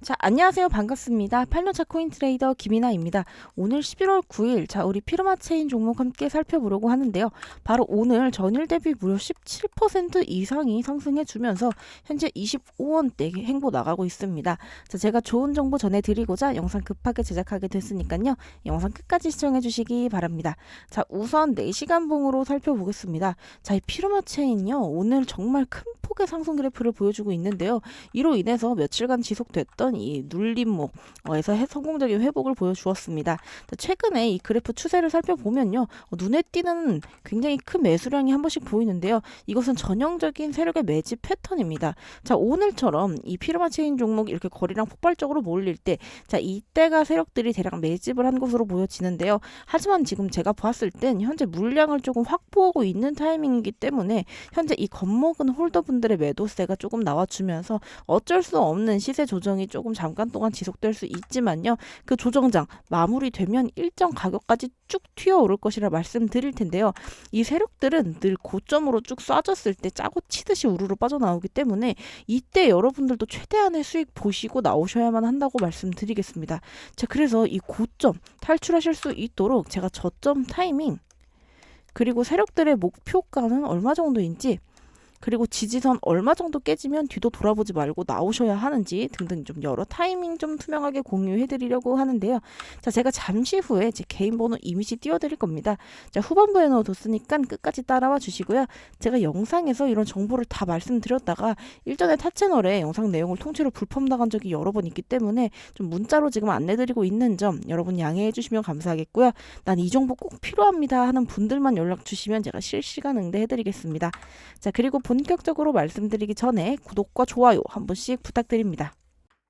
자, 안녕하세요. 반갑습니다. 8년차 코인 트레이더 김이나입니다. 오늘 11월 9일, 자, 우리 피르마 체인 종목 함께 살펴보려고 하는데요. 바로 오늘 전일 대비 무려 17% 이상이 상승해주면서 현재 25원대 행보 나가고 있습니다. 자, 제가 좋은 정보 전해드리고자 영상 급하게 제작하게 됐으니까요. 영상 끝까지 시청해주시기 바랍니다. 자, 우선 4시간 봉으로 살펴보겠습니다. 자, 이 피르마 체인요. 오늘 정말 큰 폭의 상승 그래프를 보여주고 있는데요. 이로 인해서 며칠간 지속됐던 이 눌림목에서 해- 성공적인 회복을 보여주었습니다. 최근에 이 그래프 추세를 살펴보면요. 어, 눈에 띄는 굉장히 큰 매수량이 한 번씩 보이는데요. 이것은 전형적인 세력의 매집 패턴입니다. 자, 오늘처럼 이 피르마 체인 종목이 이렇게 거리랑 폭발적으로 몰릴 때, 자, 이때가 세력들이 대략 매집을 한 것으로 보여지는데요. 하지만 지금 제가 봤을 땐 현재 물량을 조금 확보하고 있는 타이밍이기 때문에 현재 이 겁먹은 홀더분들 의 매도세가 조금 나와주면서 어쩔 수 없는 시세 조정이 조금 잠깐 동안 지속될 수 있지만요. 그 조정장 마무리되면 일정 가격까지 쭉 튀어오를 것이라 말씀드릴 텐데요. 이 세력들은 늘 고점으로 쭉 쏴졌을 때 짜고 치듯이 우르르 빠져나오기 때문에 이때 여러분들도 최대한의 수익 보시고 나오셔야만 한다고 말씀드리겠습니다. 자, 그래서 이 고점 탈출하실 수 있도록 제가 저점 타이밍 그리고 세력들의 목표가는 얼마 정도인지 그리고 지지선 얼마 정도 깨지면 뒤도 돌아보지 말고 나오셔야 하는지 등등 좀 여러 타이밍 좀 투명하게 공유해 드리려고 하는데요. 자, 제가 잠시 후에 제 개인 번호 이미지 띄워 드릴 겁니다. 자, 후반부에 넣어 뒀으니까 끝까지 따라와 주시고요. 제가 영상에서 이런 정보를 다 말씀드렸다가 일전에 타 채널에 영상 내용을 통째로 불법 나간 적이 여러 번 있기 때문에 좀 문자로 지금 안내 드리고 있는 점 여러분 양해해 주시면 감사하겠고요. 난 이 정보 꼭 필요합니다 하는 분들만 연락 주시면 제가 실시간 응대해 드리겠습니다. 자, 그리고 본격적으로 말씀드리기 전에 구독과 좋아요 한 번씩 부탁드립니다.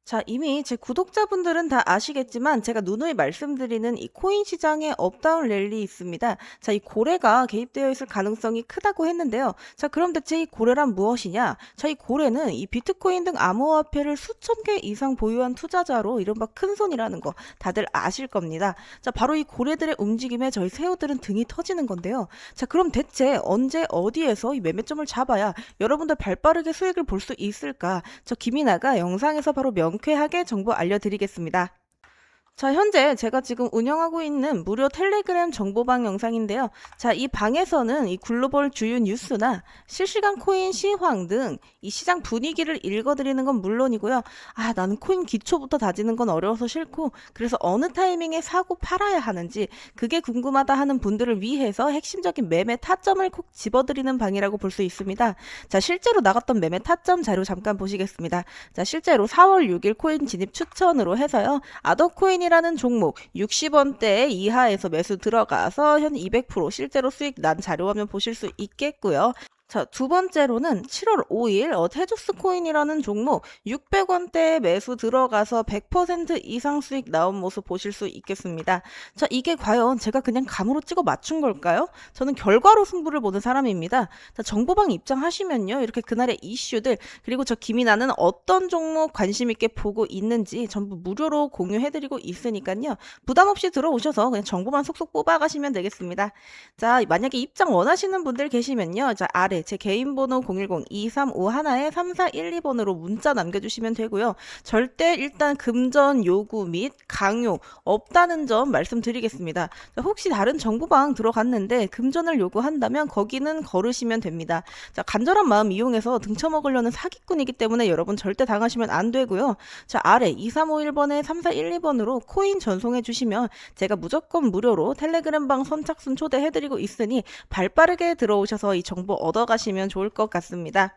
자, 이미 제 구독자분들은 다 아시겠지만 제가 누누이 말씀드리는 이 코인 시장에 업다운 랠리 있습니다. 자, 이 고래가 개입되어 있을 가능성이 크다고 했는데요. 자, 그럼 대체 이 고래란 무엇이냐? 자, 이 고래는 이 비트코인 등 암호화폐를 수천 개 이상 보유한 투자자로 이른바 큰손이라는 거 다들 아실 겁니다. 자, 바로 이 고래들의 움직임에 저희 새우들은 등이 터지는 건데요. 자, 그럼 대체 언제 어디에서 이 매매점을 잡아야 여러분들 발빠르게 수익을 볼 수 있을까? 저 김이나가 영상에서 바로 명 쾌하게 정보 알려드리겠습니다. 자, 현재 제가 지금 운영하고 있는 무료 텔레그램 정보방 영상인데요. 자, 이 방에서는 이 글로벌 주요 뉴스나 실시간 코인 시황 등 이 시장 분위기를 읽어드리는 건 물론이고요. 아, 나는 코인 기초부터 다지는 건 어려워서 싫고, 그래서 어느 타이밍에 사고 팔아야 하는지, 그게 궁금하다 하는 분들을 위해서 핵심적인 매매 타점을 콕 집어드리는 방이라고 볼 수 있습니다. 자, 실제로 나갔던 매매 타점 자료 잠깐 보시겠습니다. 자, 실제로 4월 6일 코인 진입 추천으로 해서요. 아더코인이 라는 종목 60원대 이하에서 매수 들어가서 현 200% 실제로 수익 난 자료 화면 보실 수 있겠고요. 자, 두 번째로는 7월 5일 어, 테조스 코인이라는 종목 600원대에 매수 들어가서 100% 이상 수익 나온 모습 보실 수 있겠습니다. 자, 이게 과연 제가 그냥 감으로 찍어 맞춘 걸까요? 저는 결과로 승부를 보는 사람입니다. 자, 정보방 입장하시면요. 이렇게 그날의 이슈들 그리고 저 김이나는 어떤 종목 관심 있게 보고 있는지 전부 무료로 공유해 드리고 있으니까요. 부담 없이 들어오셔서 그냥 정보만 속속 뽑아 가시면 되겠습니다. 자, 만약에 입장 원하시는 분들 계시면요. 자, 아래 제 개인 번호 010-2351-3412번으로 문자 남겨주시면 되고요. 절대 일단 금전 요구 및 강요 없다는 점 말씀드리겠습니다. 자, 혹시 다른 정보방 들어갔는데 금전을 요구한다면 거기는 걸으시면 됩니다. 자, 간절한 마음 이용해서 등쳐먹으려는 사기꾼이기 때문에 여러분 절대 당하시면 안 되고요. 자, 아래 2351번에 3412번으로 코인 전송해 주시면 제가 무조건 무료로 텔레그램 방 선착순 초대해드리고 있으니 발빠르게 들어오셔서 이 정보 얻어 가시면 좋을 것 같습니다.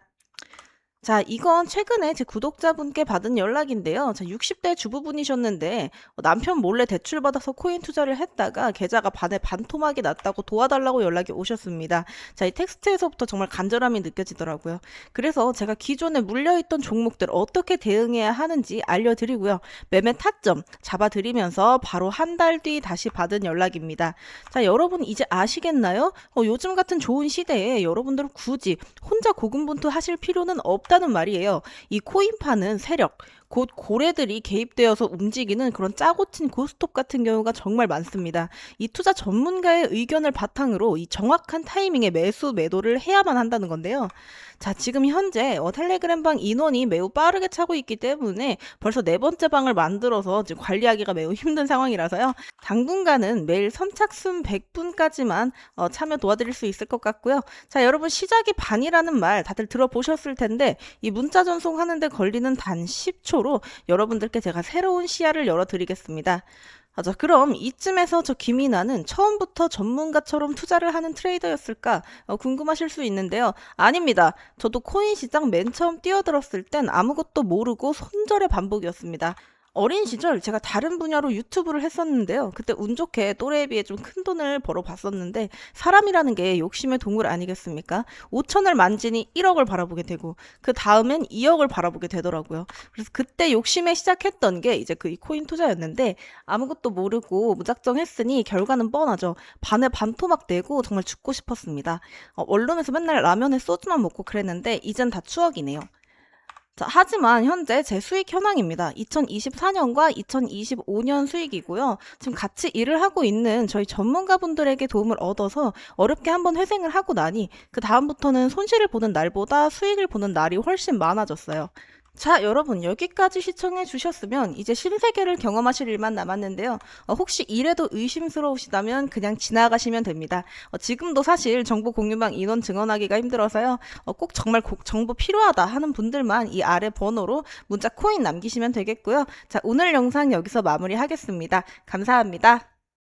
자, 이건 최근에 제 구독자분께 받은 연락인데요. 자, 60대 주부분이셨는데 어, 남편 몰래 대출 받아서 코인 투자를 했다가 계좌가 반에 반토막이 났다고 도와달라고 연락이 오셨습니다. 자, 이 텍스트에서부터 정말 간절함이 느껴지더라고요. 그래서 제가 기존에 물려있던 종목들 어떻게 대응해야 하는지 알려드리고요. 매매 타점 잡아드리면서 바로 한 달 뒤 다시 받은 연락입니다. 자, 여러분 이제 아시겠나요? 어, 요즘 같은 좋은 시대에 여러분들은 굳이 혼자 고군분투 하실 필요는 없 다는 말이에요. 이 코인파는 세력, 곧 고래들이 개입되어서 움직이는 그런 짜고 친 고스톱 같은 경우가 정말 많습니다. 이 투자 전문가의 의견을 바탕으로 이 정확한 타이밍에 매수 매도를 해야만 한다는 건데요. 자, 지금 현재 어, 텔레그램 방 인원이 매우 빠르게 차고 있기 때문에 벌써 네 번째 방을 만들어서 지금 관리하기가 매우 힘든 상황이라서요. 당분간은 매일 선착순 100분까지만 어, 참여 도와드릴 수 있을 것 같고요. 자, 여러분 시작이 반이라는 말 다들 들어보셨을 텐데 이 문자 전송하는데 걸리는 단 10초 로 여러분들께 제가 새로운 시야를 열어드리겠습니다. 아, 자, 그럼 이쯤에서 저 김이나는 처음부터 전문가처럼 투자를 하는 트레이더였을까 어, 궁금하실 수 있는데요. 아닙니다. 저도 코인 시장 맨 처음 뛰어들었을 땐 아무것도 모르고 손절의 반복이었습니다. 어린 시절 제가 다른 분야로 유튜브를 했었는데요. 그때 운 좋게 또래에 비해 좀 큰 돈을 벌어 봤었는데 사람이라는 게 욕심의 동물 아니겠습니까? 5천을 만지니 1억을 바라보게 되고 그 다음엔 2억을 바라보게 되더라고요. 그래서 그때 욕심에 시작했던 게 이제 그 이 코인 투자였는데 아무것도 모르고 무작정 했으니 결과는 뻔하죠. 반에 반토막 내고 정말 죽고 싶었습니다. 어, 원룸에서 맨날 라면에 소주만 먹고 그랬는데 이젠 다 추억이네요. 자, 하지만 현재 제 수익 현황입니다. 2024년과 2025년 수익이고요. 지금 같이 일을 하고 있는 저희 전문가분들에게 도움을 얻어서 어렵게 한번 회생을 하고 나니 그 다음부터는 손실을 보는 날보다 수익을 보는 날이 훨씬 많아졌어요. 자, 여러분 여기까지 시청해 주셨으면 이제 신세계를 경험하실 일만 남았는데요. 어, 혹시 이래도 의심스러우시다면 그냥 지나가시면 됩니다. 어, 지금도 사실 정보 공유망 인원 증언하기가 힘들어서요. 어, 꼭 정말 고- 정보 필요하다 하는 분들만 이 아래 번호로 문자 코인 남기시면 되겠고요. 자, 오늘 영상 여기서 마무리하겠습니다. 감사합니다.